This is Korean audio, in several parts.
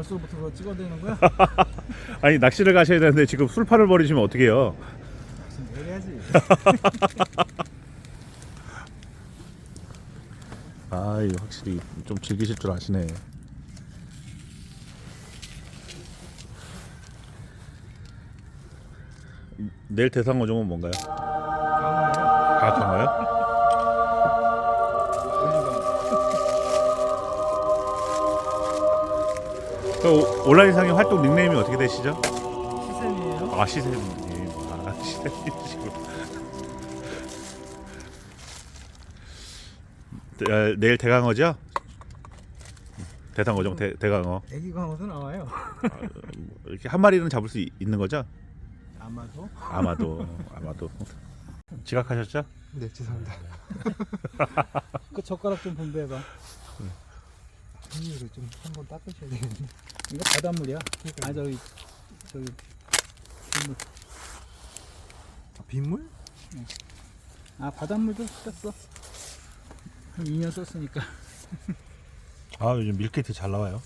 벌써부터 그거 찍어야 되는 거야? 아니 낚시를 가셔야 되는데 지금 술판을 벌이시면 어떡해요? 지금 내려야지. 아, 이 확실히 좀 즐기실 줄 아시네. 내일 대상 어종은 뭔가요? 강화예요. 아, 강화요? 그 오- 온라인 상의 활동 닉네임이 어떻게 되시죠? 시샘이에요. 아 시세님, 아 시세님이시고. 대- 아, 내일 대강어죠? 대상어종 대, 대강어 애기 강화도 나와요. 이렇게 한 마리는 잡을 수 있- 있는 거죠? 아마도. 아마도 아마도 지각하셨죠? 네 죄송합니다. 그 젓가락 좀 분배해봐. 이거 좀 한번 닦으셔야 되겠네. 이거 바닷물이야. 아 저기 저기 빗물. 아, 빗물? 아 바닷물도 썼어. 한 2년 썼으니까. 아 요즘 밀키트 잘 나와요.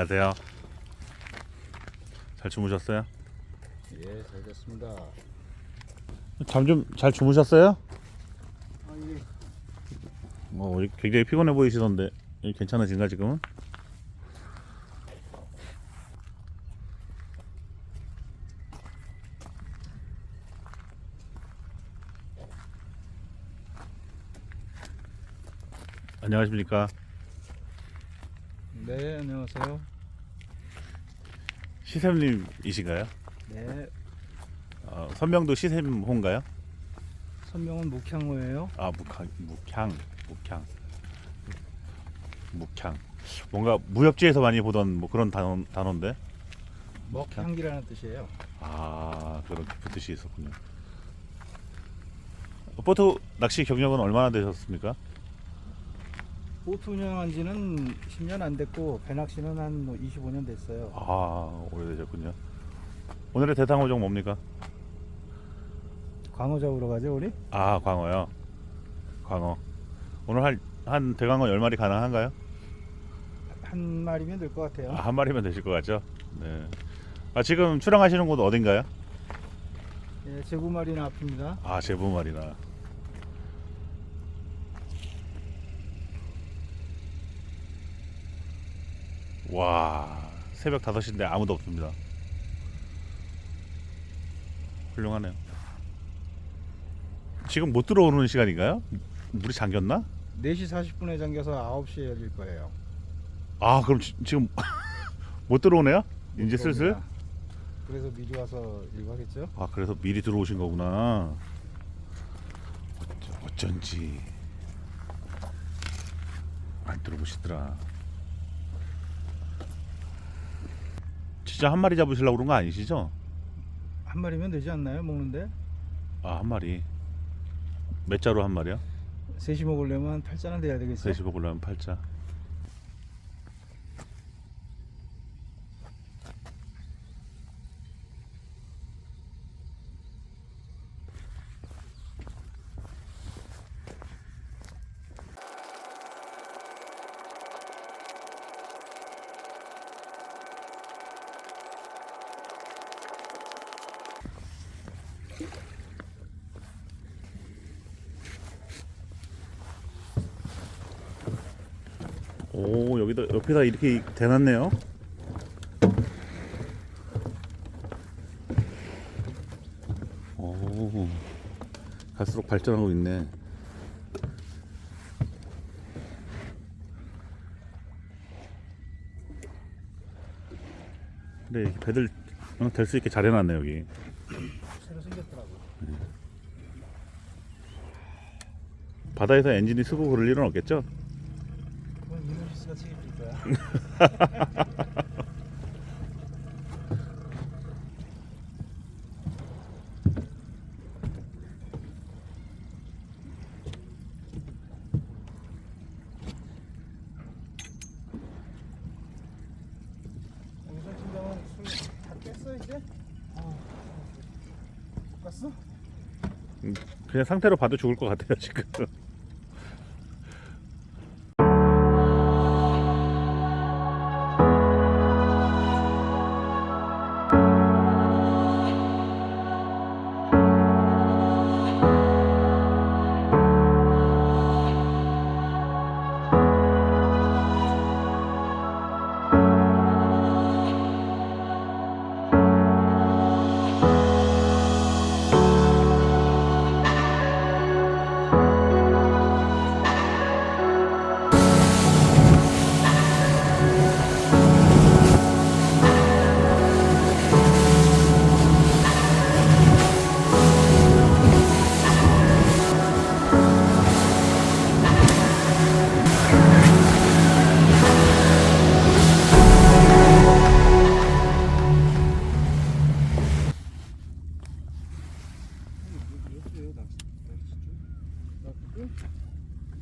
안녕하세요. 잘 주무셨어요? 예, 잘 됐습니다. 잠 좀 잘 주무셨어요? 아 이게 어, 굉장히 피곤해 보이시던데 괜찮으신가 지금은? 안녕하십니까 네 안녕하세요. 시샘님이신가요? 네 어, 선명도 시샘호인가요? 선명은 묵향호예요. 아 묵향 묵향 묵향 묵향 뭔가 무협지에서 많이 보던 뭐 그런 단어 단어인데 먹향기라는 뜻이에요. 아 그런 깊은 뜻이 있었군요. 보트 낚시 경력은 얼마나 되셨습니까? 보트 운영한 지는 10년 안 됐고 배낚시는 한 25년 됐어요. 아 오래되셨군요. 오늘의 대상 어종 뭡니까? 광어 잡으러 가죠 우리? 아 광어요. 광어. 오늘 한, 한 대광어 10마리 가능한가요? 한 마리면 될 것 같아요. 아, 한 마리면 되실 것 같죠? 네. 아 지금 출항하시는 곳 어딘가요? 예, 제부 마리는 앞입니다. 아 제부 마리나. 와 새벽 5시인데 아무도 없습니다. 훌륭하네요. 지금 못 들어오는 시간인가요? 물이 잠겼나? 4시 40분에 잠겨서 9시에 열릴 거예요. 아 그럼 지, 지금 못 들어오네요? 이제 슬슬? 들어옵니다. 그래서 미리 와서 하겠죠? 아 그래서 미리 들어오신 거구나. 어쩐지 안 들어보시더라. 진짜 한 마리 잡으시려고 그런 거 아니시죠? 한 마리면 되지 않나요? 먹는데? 아 한 마리. 몇 자로 한 마리야? 셋이 먹으려면 한 8잔은 돼야 되겠죠? 셋이 먹으려면 팔자. 오 여기다 옆에다 이렇게 대놨네요. 오 갈수록 발전하고 있네. 근데 이렇게 배들 될 수 있게 잘 해놨네 여기. 새로 생겼더라고. 바다에서 엔진이 쓰고 그럴 일은 없겠죠? 그건 이노시스가 책임질 거야. 그냥 상태로 봐도 죽을 것 같아요 지금.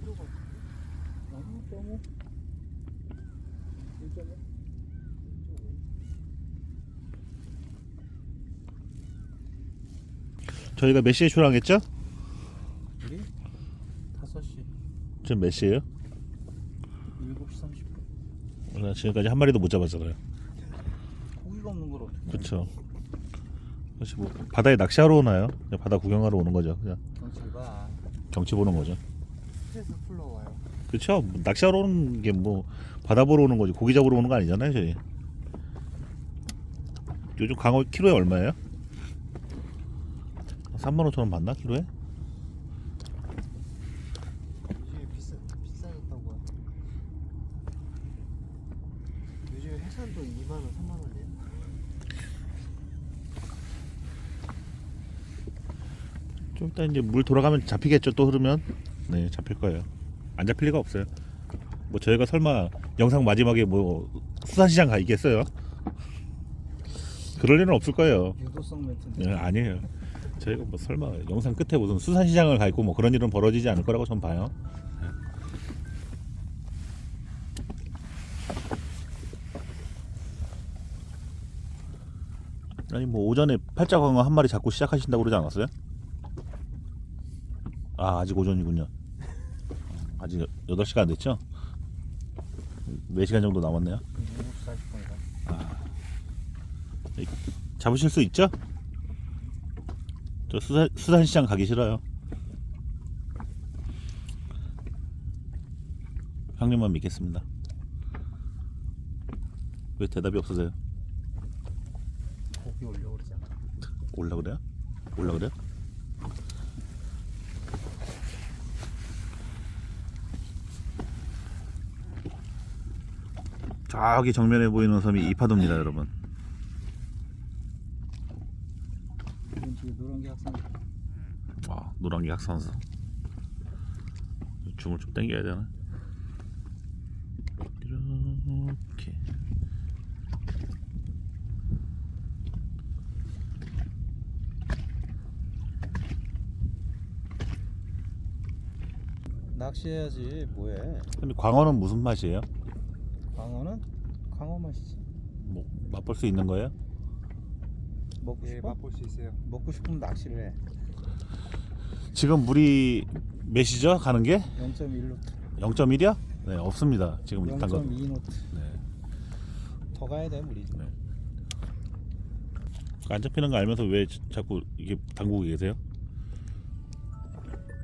들어가. 저희가 몇 시에 출항했죠? 우리 5시 지금 몇 시예요? 7시 30분. 나 지금까지 한 마리도 못 잡았잖아요. 고기가 없는 걸 어떻게? 그렇죠. 혹시 뭐 바다에 낚시하러 오나요? 그냥 바다 구경하러 오는 거죠. 그냥 경치 보는 거죠. 스트레스 풀러 와요. 그렇죠. 뭐 낚시하러 오는 게 뭐 바다 보러 오는 거지 고기 잡으러 오는 거 아니잖아요, 저희. 요즘 강어 키로에 얼마예요? 3만 5천 원 받나 키로에 비싸 비싸졌다고. 요즘에 해산도 2만 원, 3만 원이에요. 좀 이따 이제 물 돌아가면 잡히겠죠. 또 흐르면 네 잡힐 거예요. 안 잡힐 리가 없어요. 뭐 저희가 설마 영상 마지막에 뭐 수산시장 가 있겠어요? 그럴 일은 없을 거예요. 유도성 멘트인데. 네, 아니에요. 저희가 뭐 설마 영상 끝에 무슨 수산시장을 가 있고 뭐 그런 일은 벌어지지 않을 거라고 전 봐요. 아니 뭐 오전에 팔자광어 한 마리 잡고 시작하신다고 그러지 않았어요? 아 아직 오전이군요. 아직 8시간 안 됐죠? 4시간 정도 남았네요. 7시 40분이다. 잡으실 수 있죠? 저 수산, 수산시장 가기 싫어요. 형님만 믿겠습니다. 왜 대답이 없으세요? 고기 올려 그러잖아. 올라 그래요? 올라 그래요? 저기 정면에 보이는 섬이 이파도입니다, 여러분. 이건 지금 노란 게 학생. 와, 노란기 학선수. 줌을 좀 당겨야 되나? 이렇게. 낚시해야지 뭐해? 근데 광어는 무슨 맛이에요? 광어 맛이지. 뭐 맛볼 수 있는 거예요? 먹고 예, 싶어? 맛볼 수 있어요. 먹고 싶으면 낚시를 해. 지금 물이 몇이죠? 가는 게? 0.1노트, 0.1이요? 네, 없습니다. 지금 일단 거. 0.2노트. 네. 더 가야 돼 물이. 네. 안 잡히는 거 알면서 왜 자꾸 이게 담그고 계세요?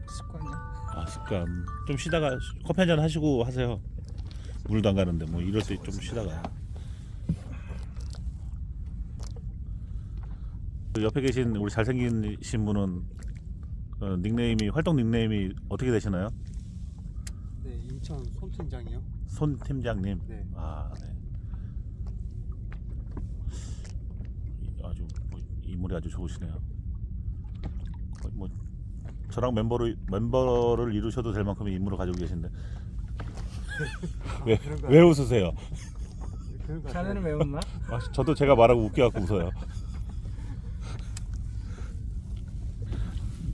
습관이야. 아 습관 좀 쉬다가 커피 한 잔 하시고 하세요 물도 안 가는데 뭐 이럴 때 좀 쉬다가 그 옆에 계신 우리 잘생기신 분은 어, 닉네임이 활동 닉네임이 어떻게 되시나요? 네, 인천 손 팀장이요. 손 팀장님 네. 아 네. 아주 뭐 인물이 아주 좋으시네요 거의 뭐 저랑 멤버를 멤버를 이루셔도 될 만큼의 인물을 가지고 계신데 왜, 왜 웃으세요? 그런 거 자네는 왜 웃나? 아, 저도 제가 말하고 웃겨갖고 웃어요.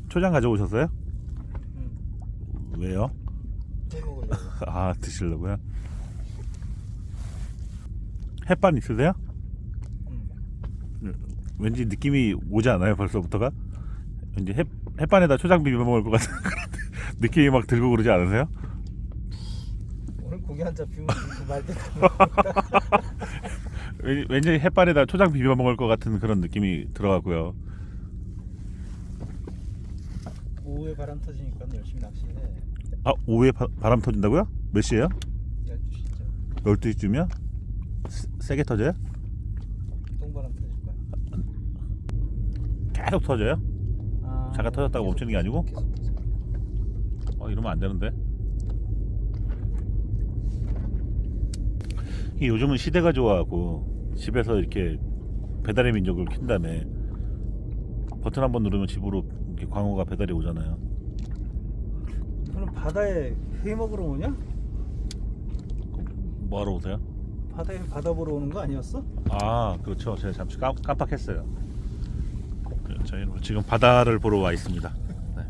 초장 가져오셨어요? 응. 왜요? 해 먹으려고. 아 드시려고요? 햇반 있으세요? 응. 왠지 느낌이 오지 않아요 벌써부터가? 왠지 햇, 햇반에다 초장 비벼 먹을 것 같은 그런 느낌이 막 들고 그러지 않으세요? 고기 한 잡히면 말대 왠- 왠지 햇반에다 초장 비벼 먹을 것 같은 그런 느낌이 들어가고요 오후에 바람 터지니까 열심히 낚시해. 아 오후에 바, 바람 터진다고요? 몇 시에요? 12시쯤 12시쯤이요? 세게 터져요? 똥바람 터질 거야. 계속 터져요? 아, 잠깐 터졌다가 계속 멈추는 게 아니고? 계속 터져. 어, 이러면 안 되는데. 요즘은 시대가 좋아하고 집에서 이렇게 배달의 민족을 킨 다음에 버튼 한 번 누르면 집으로 이렇게 광어가 배달이 오잖아요. 너는 바다에 회 먹으러 오냐? 뭐 하러 오세요? 바다에 바다 보러 오는 거 아니었어? 아 그렇죠. 제가 잠시 깜, 깜빡했어요. 그, 저희는 지금 바다를 보러 와 있습니다. 네.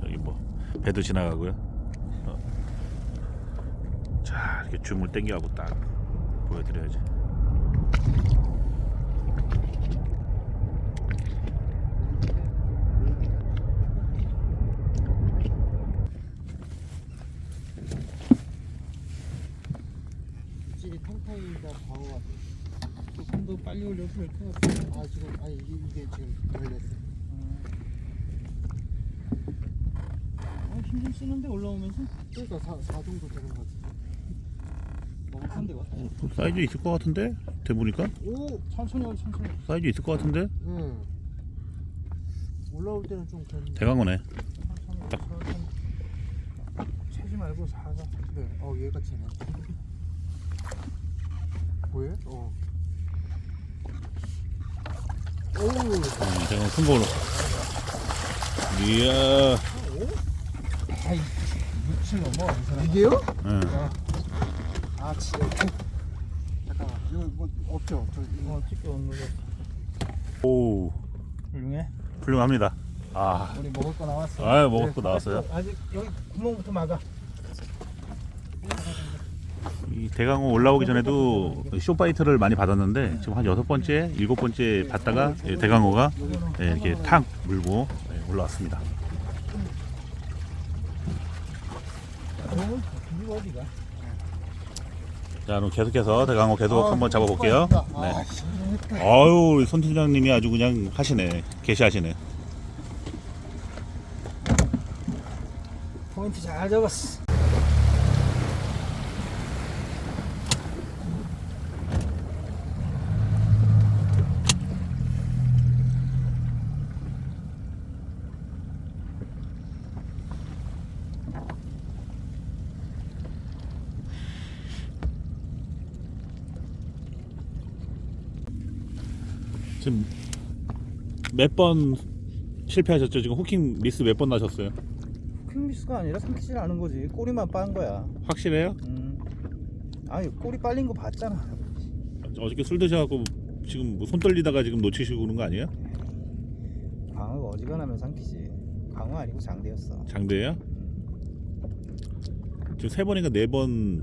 저기 뭐 배도 지나가고요. 어. 자 이렇게 줌을 땡겨하고 딱 보여드려야지. 조금 더 빨리 것 같아. 아 지금 아니 이게, 이게 지금 걸렸어 어, 힘좀 쓰는데 올라오면서 그러니까 4, 4 정도 되는 거지 먹을 데 같아. 어, 그 사이즈 있을 것 같은데? 대 보니까 오! 천천히 와 천천히. 사이즈 있을 것 같은데? 응 올라올 때는 좀 그런 대강어네. 천천히. 딱. 채지 말고 살살. 그래 어 얘가 쟤네 보여? 어 오우 음, 대강어 큰 걸로. 이야. 아이 육칠 넘어 이 사람. 이게요? 응. 아 진짜 잠깐만 이거 뭐 없죠? 저 이거 어 찍혀 온 거죠. 오 훌륭해. 훌륭합니다. 아, 우리 먹을 거 나왔어. 네. 아 먹을 거 나왔어요. 아직 여기 구멍부터 막아. 이 대강어 올라오기 전에도 쇼파이트를 많이 받았는데 지금 한 여섯 번째, 일곱 번째 받다가 예, 대강어가 예, 이렇게 탁 물고 예, 올라왔습니다. 어, 이거 어디가? 자, 그럼 계속해서 대강어 계속 아, 한번 잡아볼게요. 수고하셨습니다. 네. 아유, 우리 손 팀장님이 아주 그냥 하시네. 개시하시네. 포인트 잘 잡았어. 지금 몇 번 실패하셨죠? 지금 호킹 미스 몇 번 나셨어요? 킹미스가 아니라 삼키질 않은 거지. 꼬리만 빤 거야. 확실해요? 음. 아니 꼬리 빨린 거 봤잖아. 어저께 술 드셔갖고 지금 뭐손 떨리다가 지금 놓치시고 그런 거 아니에요? 광어가 어지간하면 삼키지. 광어 아니고 장대였어. 장대예요? 지금 세 번인가 네 번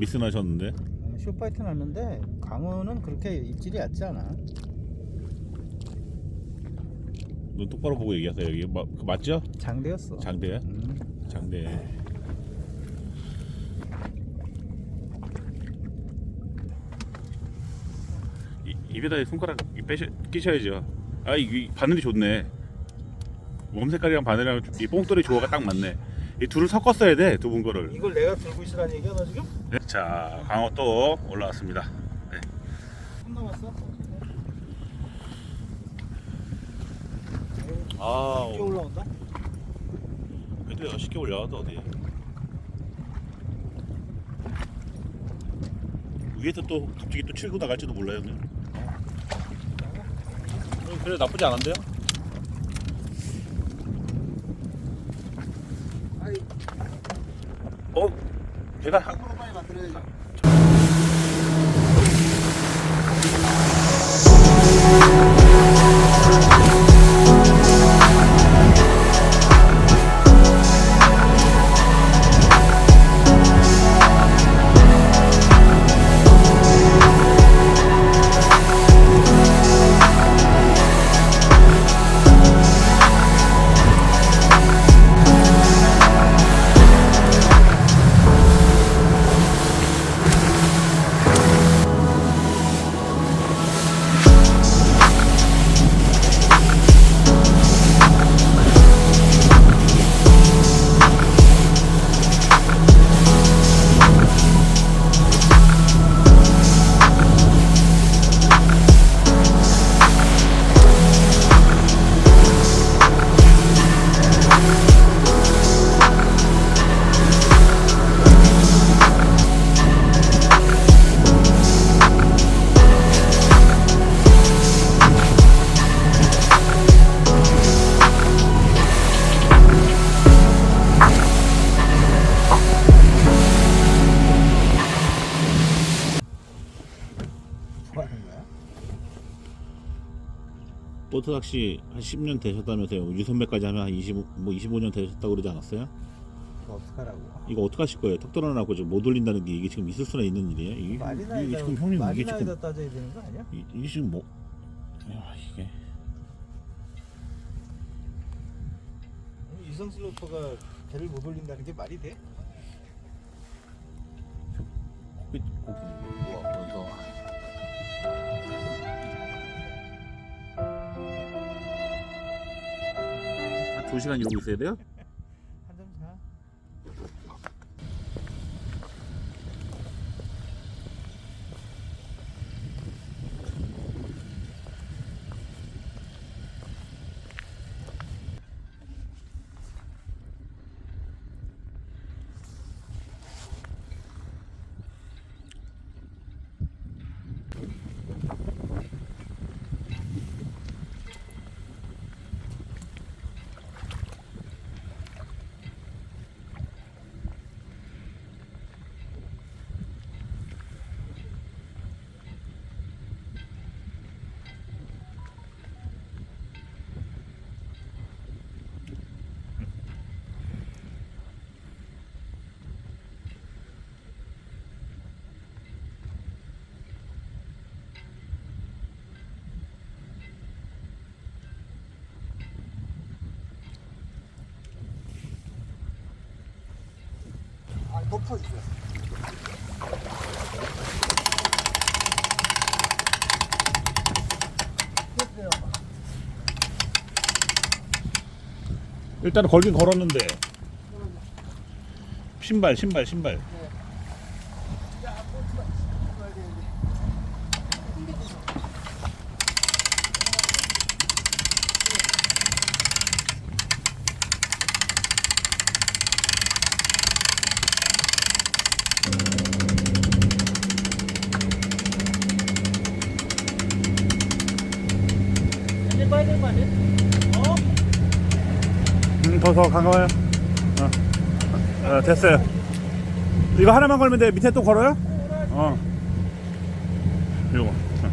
미스 나셨는데 음, 쇼파이트 났는데 광어는 그렇게 입질이 얕지 않아. 눈 똑바로 보고 얘기하세요 여기 마, 그 맞죠? 장대였어. 장대야? 음. 장대 이, 입에다 손가락 빼셔, 끼셔야죠 아이 바늘이 좋네 몸 색깔이랑 바늘이랑 이 뽕돌이 조화가 딱 맞네 이 둘을 섞었어야 돼 두 분 거를 이걸 내가 들고 있으라는 얘기야 너 지금? 네. 자 광어 또 올라왔습니다 손 남았어? 아 이렇게 올라온다? 그래도 쉽게 올라와도 어디 위에서 또 갑자기 또 치고 나갈지도 몰라요 형님 어, 그래 나쁘지 않은데요? 어? 배가 한- 빨리 만들어야지. 보트 낚시 한 10년 되셨다면서요. 유선배까지 하면 한 25, 뭐 25년 되셨다고 그러지 않았어요? 그거 어떡하라고. 이거 어떻게 하실 거예요? 턱 떨어놓고 지금 못 올린다는 게 이게 지금 있을 수나 있는 일이에요? 이게, 마리나에다 이게 지금 형님 이게 지금 마리나에다 따져야 되는 거 아니야? 이, 이게 지금 뭐 야, 이게 유성 슬로퍼가 배를 못 올린다는 게 말이 돼? 고기 고기 2시간 이러고 있어야 돼요? 한점 사. 그래요. 일단은 걸긴 걸었는데 신발 신발 신발 야, 보트가 들어가야 되는데. 음, 더더 가까워요 어. 어, 됐어요 이거 하나만 걸면 돼 밑에 또 걸어요? 어 요거 어.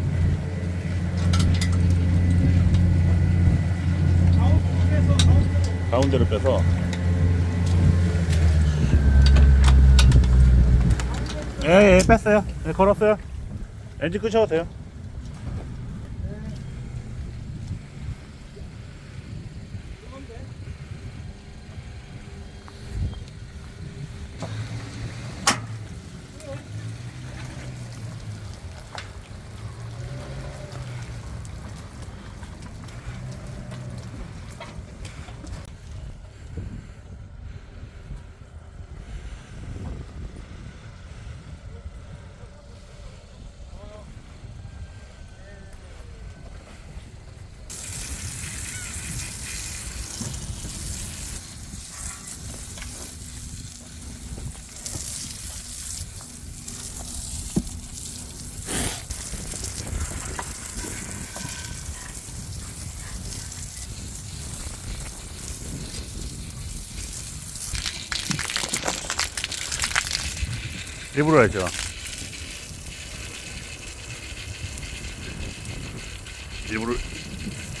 가운데로 빼서 예, 예, 뺐어요. 예, 걸었어요. 엔진 끄셔도 돼요. 일부러 했죠. 일부러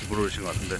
일부러 하신 것 같은데.